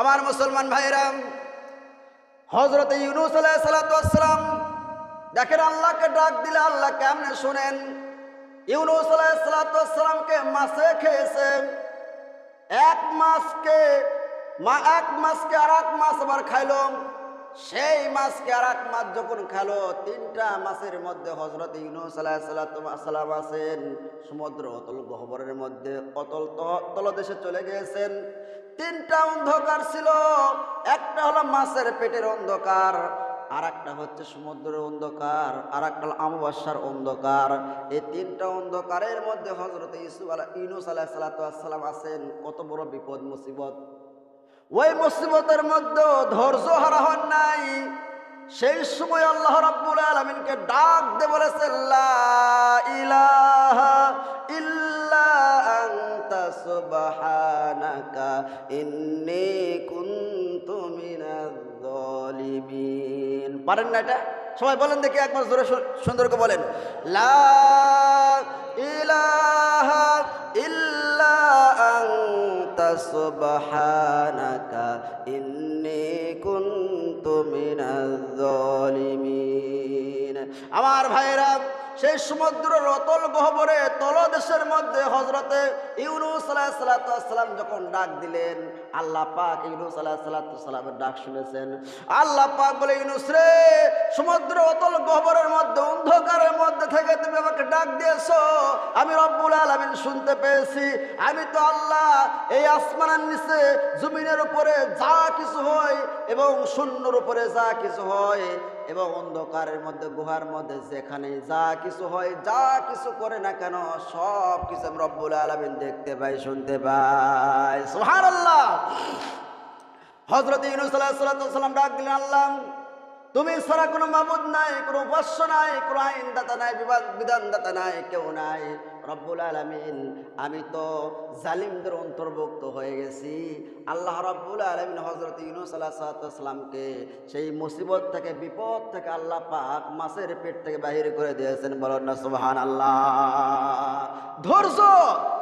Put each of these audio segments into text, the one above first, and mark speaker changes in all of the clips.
Speaker 1: আমার মুসলমান ভাইরাম হজরত ইউনুস আলাইসালাম দেখেন আল্লাহকে ডাক দিলে আল্লাহ কেমনে শুনেন? ইউনুস আলাইসালামকে মাছে খেয়েছে, এক মাসকে মা এক মাসকে আর এক মাস আবার খাইলো। সেই মাছকে আর এক মাছ যখন খেলো, তিনটা মাসের মধ্যে হজরত ইউনুস আলাইসালাম আছেন। সমুদ্র অতল গহবরের মধ্যে অতল ত- তলদেশে চলে গিয়েছেন। তিনটা অন্ধকার ছিল। একটা হলো মাছের পেটের অন্ধকার আর একটা হচ্ছে সমুদ্রের অন্ধকার আর একটা হলো আমাবাসার অন্ধকার। এই তিনটা অন্ধকারের মধ্যে হজরত ইসুফ আলা, ইউনুস আলাহ সালাতাম আছেন। কত বড় বিপদ মুসিবত ওই মুসিবতের মধ্যে ধৈর্য হারা হন নাই। সেই সময় আল্লাহ রাব্বুল আলামিনকে ডাক দে বলেছে পারেন না এটা? সবাই বলেন দেখি একবার জোরে সুন্দর করে বলেন, লা ইলাহা ইল্লা আনতা সুবহানাকা ইন্নী কুনতু মিনাজ জালিমিন। আমার ভাইরা সেই সমুদ্র রতল গহবরে তলদেশের মধ্যে হজরতে ইউনুস সালাম যখন ডাক দিলেন, আল্লাহ পাক ইউনুস সালামের ডাক শুনেছেন। আল্লাহ পাক বলে, ইউনুস রে, সমুদ্র অতল গহবরের মধ্যে, অন্ধকারের মধ্যে থেকে তুমি আমাকে ডাক দিয়েছ। আমি রব্বুল আলমিন শুনতে পেয়েছি। আমি তো আল্লাহ এই আসমানের নিচে, জমিনের উপরে যা কিছু হয় এবং শূন্যর উপরে যা কিছু হয় এবং অন্ধকারের মধ্যে, গুহার মধ্যে, যেখানে যা কিছু হয়, যা কিছু করে না কেন, সব কিছু আমি রব্বুল আলমিন দেখতে পাই, শুনতে পাই। সোহার আল্লাহ হজরত ইউনুস সাল্লাম ডাক দিলেন, আল্লাহ, তুমি ছাড়া কোনো মাবুদ নাই, কোনো উপাস্য নাই, কোনো আইনদাতা নাই বিবাদ বিধানদাতা নাই, কেউ নাই। রব্বুল আলমিন, আমি তো জালিমদের অন্তর্ভুক্ত হয়ে গেছি। আল্লাহ রব্বুল আলমিন হজরত ইউনুস আল্লাহামকে সেই মুসিবত থেকে, বিপদ থেকে আল্লাহ পাক মাসের পেট থেকে বাহির করে দিয়েছেন। বলেন না সুবহান আল্লাহ ধৈর্য!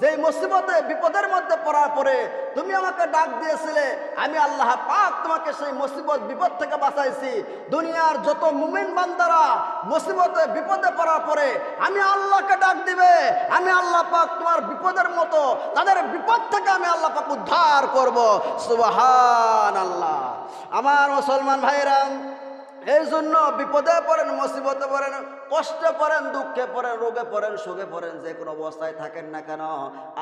Speaker 1: যে মুসিবতে, বিপদের মধ্যে পড়ার পরে তুমি আমাকে ডাক দিয়েছিলে, আমি আল্লাহ পাক তোমাকে সেই মুসিবত, বিপদ থেকে বাঁচাইছি। দুনিয়ার যত মুমিন বান্দারা মুসিবতে, বিপদে পড়ার পরে, আমি আল্লাহকে ডাক দিবে, আমি আল্লাহ পাক তোমার বিপদের মতো, তাদের বিপদ থেকে আমি আল্লাহ পাক উদ্ধার করব। সুবাহান আল্লাহ আমার মুসলমান ভাইরা এই জন্য বিপদে পড়েন, মুসিবতে পড়েন, কষ্টে পড়েন, দুঃখে পড়েন, রোগে পড়েন, সুখে পড়েন, যে কোনো অবস্থায় থাকেন না কেন,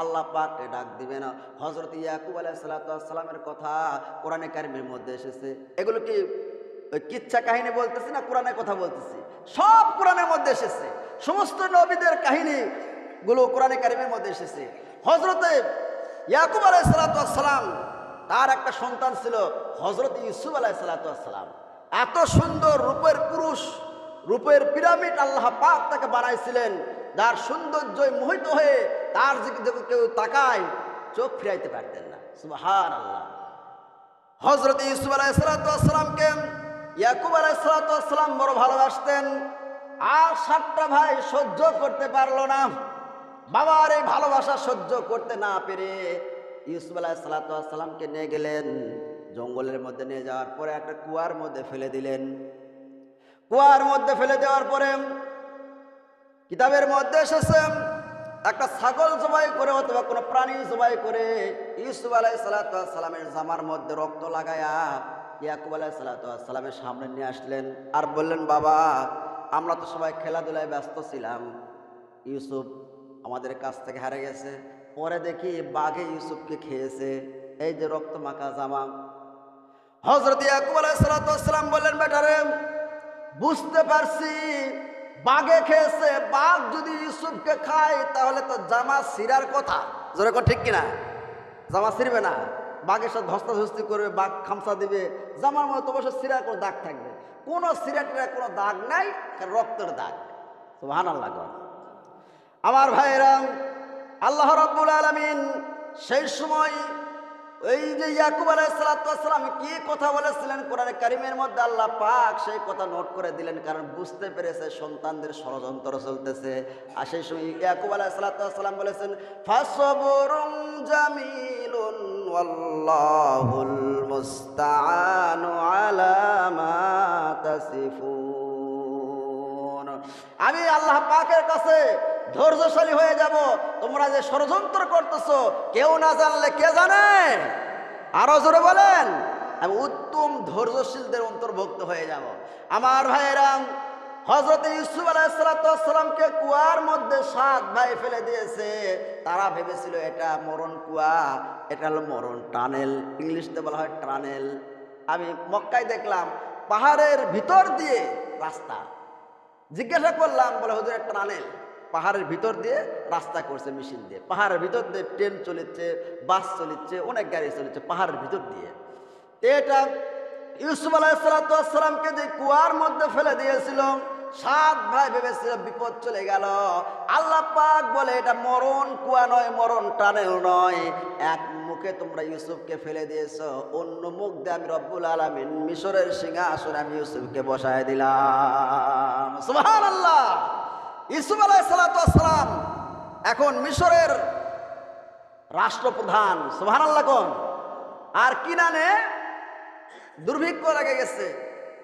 Speaker 1: আল্লাহ পাককে ডাক দিবে না হজরত ইয়াকুব আলাহ সালাতামের কথা কোরআনে কারিমের মধ্যে এসেছে। এগুলো কি কিচ্ছা কাহিনী বলতেছি না কোরআনের কথা বলতেছি? সব কোরআনের মধ্যে এসেছে। সমস্ত নবীদের কাহিনী গুলো কোরআনে কারিমের মধ্যে এসেছে। হজরতে ইয়াকুব আলাহ সালাতাম তার একটা সন্তান ছিল হজরত ইউসুফ আলাহ সালাতাম এত সুন্দর রূপের পুরুষ, রূপের পিরামিড আল্লাহ পাক তাকে বানাইছিলেন। যার সৌন্দর্যই মোহিত হয়ে তার দিকে কেউ তাকায়, চোখ ফিরাইতে পারতেন না। সুবাহান আল্লাহ হজরত ইউসুফ আলাইসালামকে ইয়াকুব আলাইসালাম বড় ভালোবাসতেন। আর সাতটা ভাই সহ্য করতে পারল না। বাবার এই ভালোবাসা সহ্য করতে না পেরে ইউসুফ আলাইসালামকে নিয়ে গেলেন। জঙ্গলের মধ্যে নিয়ে যাওয়ার পরে একটা কুয়ার মধ্যে ফেলে দিলেন। কুয়ার মধ্যে ফেলে দেওয়ার পরে কিতাবের মধ্যে এসেছে, একটা ছাগল জবাই করে অথবা কোনো প্রাণী জবাই করে ইউসুফ আলাই সালাতামের জামার মধ্যে রক্ত লাগায়া ইয়াকুব আলাই সালাতামের সামনে নিয়ে আসলেন আর বললেন, বাবা, আমরা তো সবাই খেলাধুলায় ব্যস্ত ছিলাম। ইউসুফ আমাদের কাছ থেকে হারে গেছে। পরে দেখি বাঘে ইউসুফকে খেয়েছে। এই যে রক্ত মাখা জামা হজরত ইয়াকুব আলাই সালাতাম বললেন, বেটারে, বুঝতে পারছি বাঘে খেয়েছে, বাঘ যদি ইউসুফকে খায়, তাহলে তো জামা সিরার কথা। যেরকম ঠিক কিনা? জামা ছিঁড়বে না, বাঘের সাথে ধস্তাধস্তি করবে, বাঘ খামসা দিবে, জামার মধ্যে অবশ্য সিরার কোনো দাগ থাকবে। কোনো সিরা টিরা কোনো দাগ নাই রক্তের দাগ। তো ভান আল্লাহ আমার ভাইরা আল্লাহ রাব্বুল আলামিন সেই সময় এই যে ইয়াকুব আলাইসালাম কি কথা বলেছিলেন কোরআন কারিমের মধ্যে আল্লাহ পাক সেই কথা নোট করে দিলেন, কারণ বুঝতে পেরেছে সন্তানদের ষড়যন্ত্র চলতেছে। আর সেই সময় ইয়াকুব আলাইসালাম বলেছেন ফাসবরুম জামিলুন তাসিফুন। আমি আল্লাহ পাকের কাছে ধৈর্যশালী হয়ে যাব। তোমরা যে ষড়যন্ত্র করতেছো, কেউ না জানলে কে জানে? আরও জোরে বলেন, আমি উত্তম ধৈর্যশীলদের অন্তর্ভুক্ত হয়ে যাব। আমার ভাইয়েরাম হজরত ইউসুফ আলাইসালামকে কুয়ার মধ্যে সাত ভাই ফেলে দিয়েছে। তারা ভেবেছিল এটা মরণ কুয়া, এটা হলো মরণ টানেল। ইংলিশতে বলা হয় টানেল। আমি মক্কায় দেখলাম, পাহাড়ের ভিতর দিয়ে রাস্তা। জিজ্ঞাসা করলাম, বলে, হুজুর, একটা টানেল পাহাড়ের ভিতর দিয়ে রাস্তা করছে মেশিন দিয়ে। পাহাড়ের ভিতর দিয়ে ট্রেন চলেছে, বাস চলেছে, অনেক গাড়ি চলেছে পাহাড়ের ভিতর দিয়ে। এটা ইউসুফ আলাইসালামকে যে কুয়ার মধ্যে ফেলে দিয়েছিল, সাত ভাই ভেবেছিল বিপদ চলে গেল। আল্লাহ পাক বলে, এটা মরণ কুয়া নয়, মরণ টানেল নয়, এক মুখে তোমরা ইউসুফকে ফেলে দিয়েছ। অন্য মুখ দিয়ে আমি রব্বুল আলমিন মিশরের সিংহাসনে আমি ইউসুফকে বসায় দিলাম। সুবহান আল্লাহ ইসুফ আলাইসালাম এখন মিশরের রাষ্ট্রপ্রধান। সুবহান আল্লাহ কোন? আর কিনানে দুর্ভিক্ষ লেগে গেছে।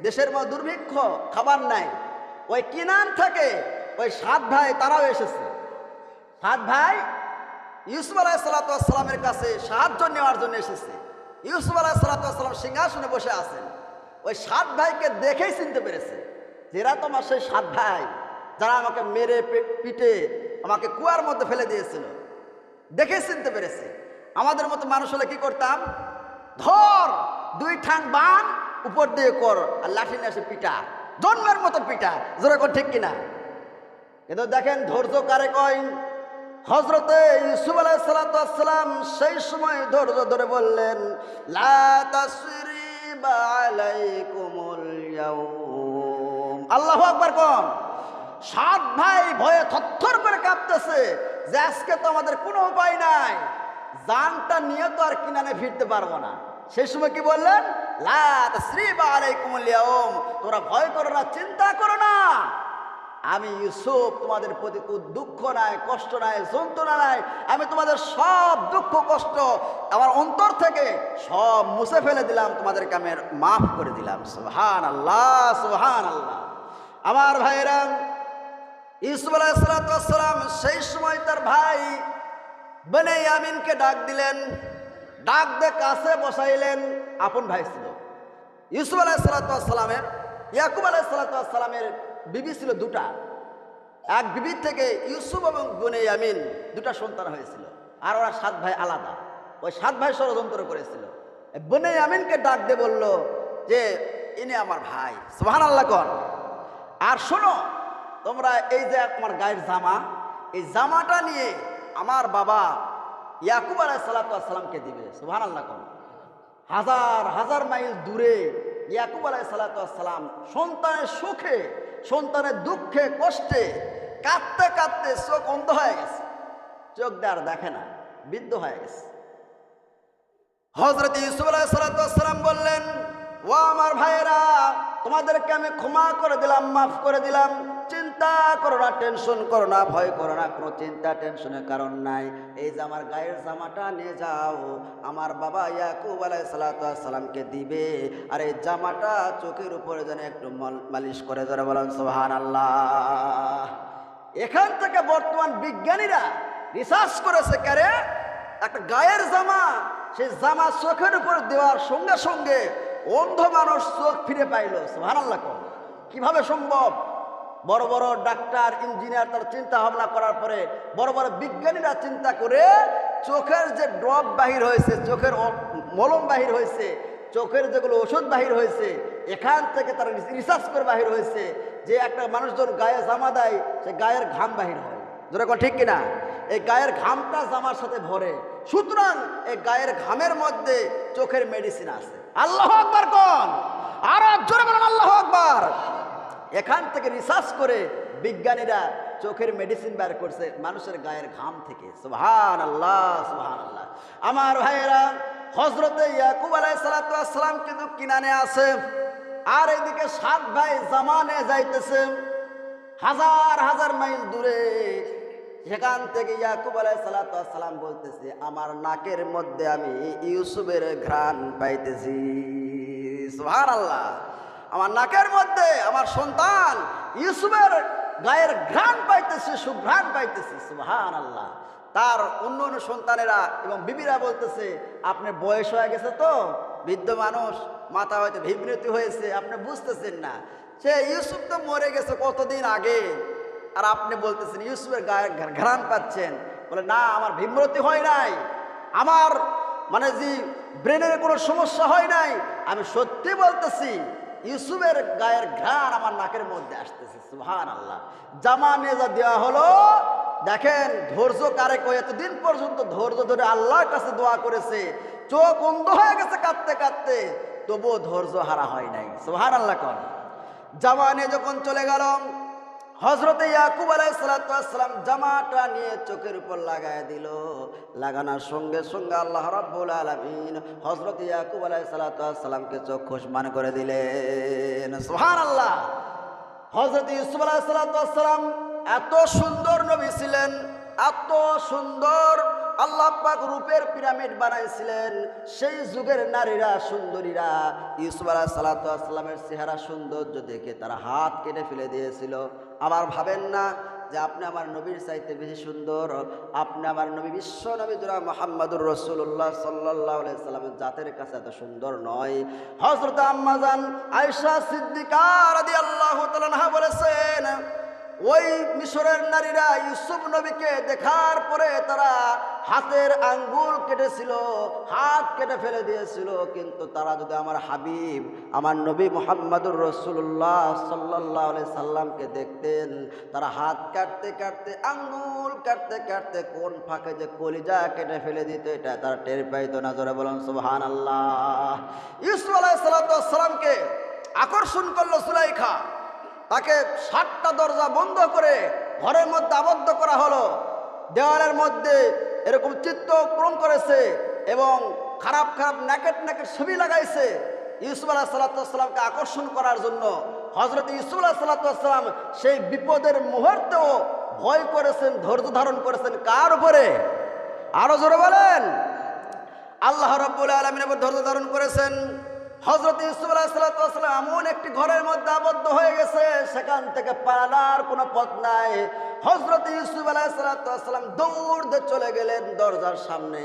Speaker 1: দেশের মধ্যে দুর্ভিক্ষ, খাবার নাই। ওই কিনান থেকে? ওই সাত ভাই, তারাও এসেছে। সাত ভাই ইউসুফ আলাহিসাল্লামের কাছে সাহায্য নেওয়ার জন্য এসেছে। ইউসুফ আলাহিসাল্লাম সিংহাসনে বসে আছেন। ওই সাত ভাইকে দেখেই চিনতে পেরেছে যেরা তোমার সেই সাত ভাই, যারা আমাকে মেরে পিটে আমাকে কুয়ার মধ্যে ফেলে দিয়েছিল। দেখেই চিনতে পেরেছে। আমাদের মতো মানুষ হলে কি করতাম? ধর, দুই ঠাং বান, উপর দিয়ে কর, আর লাঠি নিয়ে পিটা। জন্মের মতো পিটা জোরে কর ঠিক কিনা। কিন্তু দেখেন ধৈর্য কারে কয়? হজরতে ইউসুফ আলাইসালাম সেই সময় ধৈর্য ধরে বললেন আল্লাহু আকবার কোন। সাত ভাই ভয়ে থরথর করে কাঁপতেছে যে আজকে তো আমাদের কোনো উপায় নাই জানটা নিয়ে তো আর কিনানে ফিরতে পারব না। সেই সময় কি বললেন, লা তাসরিবা আলাইকুমুল ইয়াউম তোরা ভয় করো না, চিন্তা করো না। আমি ইউসুফ, তোমাদের প্রতি দুঃখ নাই, কষ্ট নাই, যন্ত্রণা নাই, আমি তোমাদের সব দুঃখ, কষ্ট আমার অন্তর থেকে সব মুছে ফেলে দিলাম, তোমাদেরকে আমি মাফ করে দিলাম। সুহান আল্লাহ সুহান আল্লাহ আমার ভাইরাম ইউসুফ আলাইসালাম সেই সময় তার ভাই বনে ইয়ামিনকে ডাক দিলেন, ডাক দিয়ে কাছে বসাইলেন, আপন ভাই ছিল। ইউসুফ আলাইসালামের ইয়াকুব আলাইসালামের বিবি ছিল দুটা। এক বিবির থেকে ইউসুফ এবং বনে ইয়ামিন দুটা সন্তান হয়েছিল, আর ওরা সাত ভাই আলাদা। ওই সাত ভাই ষড়যন্ত্র করেছিল। বনে ইয়ামিনকে ডাক দিয়ে বলল যে, ইনি আমার ভাই সোহান আল্লাহ কন আর শোনো, তোমরা এই যে আমার গায়ের জামা, এই জামাটা নিয়ে আমার বাবা ইয়াকুব আলাহ সালাতামকে দিবে সুহান আল্লাহ কন হাজার হাজার মাইল দূরে ইয়াকুব আলাই সালাতাম সন্তানের সুখে সন্তানের দুঃখে, কষ্টে, কাঁদতে কাঁদতে চোখ অন্ধ হয়ে গেছে। চোখ আর দেখে না, বৃদ্ধ হয়ে গেছে। হজরত ইউসুফ বললেন, ও আমার ভাইয়েরা, তোমাদেরকে আমি ক্ষমা করে দিলাম, মাফ করে দিলাম। চিন্তা করো না টেনশন করো না, ভয় করো না, কোনো চিন্তা টেনশনের কারণ নাই। এই যে আমার গায়ের জামাটা নিয়ে যাও, আমার বাবা ইয়াকুব আলাই সালাতামকে দিবে, আর এই জামাটা চোখের উপরে যেন একটু মল- মালিশ করে ধরে বলেন সোহান আল্লাহ এখান থেকে বর্তমান বিজ্ঞানীরা রিসার্চ করেছে কারে, একটা গায়ের জামা, সেই জামা চোখের উপর দেওয়ার সঙ্গে সঙ্গে অন্ধ মানুষ চোখ ফিরে পাইল সোহান আল্লাহ কীভাবে সম্ভব? বড় বড় ডাক্তার, ইঞ্জিনিয়ার তার চিন্তা ভাবনা করার পরে বড় বড় বিজ্ঞানীরা চিন্তা করে চোখের যে ড্রপ বাহির হয়েছে, চোখের মলম বাহির হয়েছে, চোখের যেগুলো ওষুধ বাহির হয়েছে, এখান থেকে তারা রিসার্চ করে বাহির হয়েছে যে একটা মানুষ যখন গায়ে জামা দেয়, সে গায়ের ঘাম বাহির হয়। যেরকম ঠিক কিনা? এই গায়ের ঘামটা জামার সাথে ভরে। সুতরাং এই গায়ের ঘামের মধ্যে চোখের মেডিসিন আছে। আল্লাহ আকবার কোন আর জোরে বলেন আল্লাহ আকবার এখান থেকে রিসার্চ করে বিজ্ঞানীরা চোখের মেডিসিন বের করছে, মানুষের গায়ের ঘাম থেকে। সুবহান আল্লাহ সুবহান আল্লাহ আমার ভাইয়েরা হজরতে ইয়াকুব আলাই সালাতাম কিন্তু কিনানে আছে। আর এদিকে সাত ভাই জামানে যাইতেছে। হাজার হাজার মাইল দূরে সেখান থেকে ইয়াকুব আলাই সালাতাম বলতেছে, আমার নাকের মধ্যে আমি ইউসুফের ঘ্রাণ পাইতেছি। সুহার আল্লাহ আমার নাকের মধ্যে, আমার সন্তান ইউসুফের গায়ের ঘ্রাণ পাইতেছে, সুঘ্রাণ পাইতেছে সুহান আল্লাহ তার অন্য অন্য সন্তানেরা এবং বিবিরা বলতেছে, আপনার বয়স হয়ে গেছে তো, বৃদ্ধ মানুষ, মাথা হয়তো বিবৃতি হয়েছে, আপনি বুঝতেছেন না। সে ইউসুফ তো মরে গেছে কতদিন আগে। আর আপনি বলতেছেন, ইউসুফের গায়ে ঘ্রাণ পাচ্ছেন। বলে, না, আমার বিমৃতি হয় নাই। আমার মানে যে ব্রেনের কোনো সমস্যা হয় নাই। আমি সত্যি বলতেছি ইউসুফের গায়ের ঘ্রাণ আমার নাকের মধ্যে আসতেছে সুহান আল্লাহ জামা নেজা দেওয়া হলো, দেখেন ধৈর্য কারে কই এতদিন পর্যন্ত ধৈর্য ধরে আল্লাহর কাছে দোয়া করেছে, চোখ অন্ধ হয়ে গেছে কাঁদতে কাঁদতে, তবুও ধৈর্য হারা হয় নাই সুহান আল্লাহ কন। জামানে যখন চলে গেল হজরতে ইয়াকুব আলাইসালাম জামাটা নিয়ে চোখের উপর লাগায় দিল। লাগানোর সঙ্গে সঙ্গে আল্লাহ রাব্বুল আলমিন হজরত ইয়াকুব আলাইসালামকে চোখ খুশমান করে দিলেন। সোহান আল্লাহ হজরত ইউসুফ আলাইসালাম এত সুন্দর নবী ছিলেন, এত সুন্দর আল্লাহ পাক রূপের পিরামিড বানাইছিলেন। সেই যুগের নারীরা, সুন্দরীরা, ইউসুফ আলাহ সালাতামের চেহারা সৌন্দর্য দেখে তারা হাত কেটে ফেলে দিয়েছিল। আবার ভাবেন না যে আপনি আমার নবীর চাইতে বেশি সুন্দর, আপনি আমার নবী বিশ্ব নবী জোড়া মোহাম্মদুর রসুল্লাহ সাল্লাহ সাল্লামের জাতের কাছে এত সুন্দর নয়। হজরত আম্মাজান আয়সা সিদ্দিকার আদি আল্লাহ বলেছেন ওই মিশরের নারীরা ইউসুফ নবীকে দেখার পরে তারা হাতের আঙ্গুল কেটেছিল, হাত কেটে ফেলে দিয়েছিল। কিন্তু তারা যদি আমার হাবিব, আমার নবী মোহাম্মদুর রসুল্লাহ সাল্লাহ সাল্লামকে দেখতেন, তারা হাত কাটতে কাটতে, আঙ্গুল কাটতে কাটতে কোন ফাঁকে যে কলিজা কেটে ফেলে দিত, এটা তারা টের পাইতো না। জোরে বলুন সুবহান আল্লাহ ইউসুফ আলাহ সাল্লামকে আকর্ষণ করল সুলাইখা। তাকে সাতটা দরজা বন্ধ করে ঘরের মধ্যে আবদ্ধ করা হলো। দেওয়ালের মধ্যে এরকম চিত্র পূরণ করেছে এবং খারাপ খারাপ ন্যাকেট ন্যাকেট ছবি লাগাইছে। ইউসুফ আলাহ সাল্লাতামকে আকর্ষণ করার জন্য হজরত ইউসুফ আলাহ সাল্লাতাম সেই বিপদের মুহূর্তেও ভয় করেছেন, ধৈর্য ধারণ করেছেন। কার উপরে? আরও জোরে বলেন। আল্লাহ রব্বুল আলমিনের ধৈর্য ধারণ করেছেন। হজরত ইউসুফ আলাহিসাল্লাম এমন একটি ঘরের মধ্যে আবদ্ধ হয়ে গেছে, সেখান থেকে পালার কোনো পথ নাই। হজরত ইউসুফ আলাহিসাল্লাম দৌড় চলে গেলেন দরজার সামনে।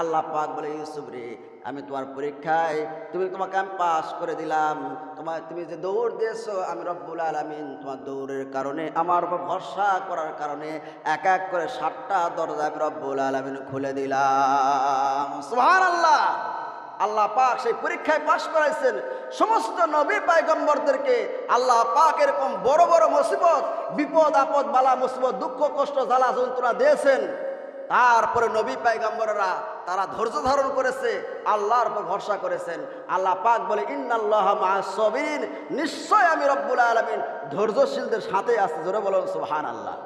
Speaker 1: আল্লাহ পাক বলে, ইউসুফ রে, আমি তোমার পরীক্ষায়, তুমি তোমাকে আমি পাস করে দিলাম। তোমার তুমি যে দৌড় দিয়েছ, আমি রব্বুল আলমিন তোমার দৌড়ের কারণে, আমার উপর ভরসা করার কারণে, এক এক করে সাতটা দরজা আমি রব্বুল আলমিন খুলে দিলাম। সুহান আল্লাহ আল্লাহ পাক সেই পরীক্ষায় পাশ করাইছেন। সমস্ত নবী পায়গম্বরদেরকে আল্লাহ পাক এরকম বড় বড় মুসিবত, বিপদ, আপদ, বালা, মুসিবত, দুঃখ, কষ্ট, জ্বালা, যন্ত্রণা দিয়েছেন। তারপরে নবী পায়গম্বররা তারা ধৈর্য ধারণ করেছে, আল্লাহর উপর ভরসা করেছেন। আল্লাহ পাক বলে, ইন্নাল্লাহ সবিন নিশ্চয় আমি রব্বুল আলমিন ধৈর্যশীলদের সাথে আছে। জোরে বলুন সুবহান আল্লাহ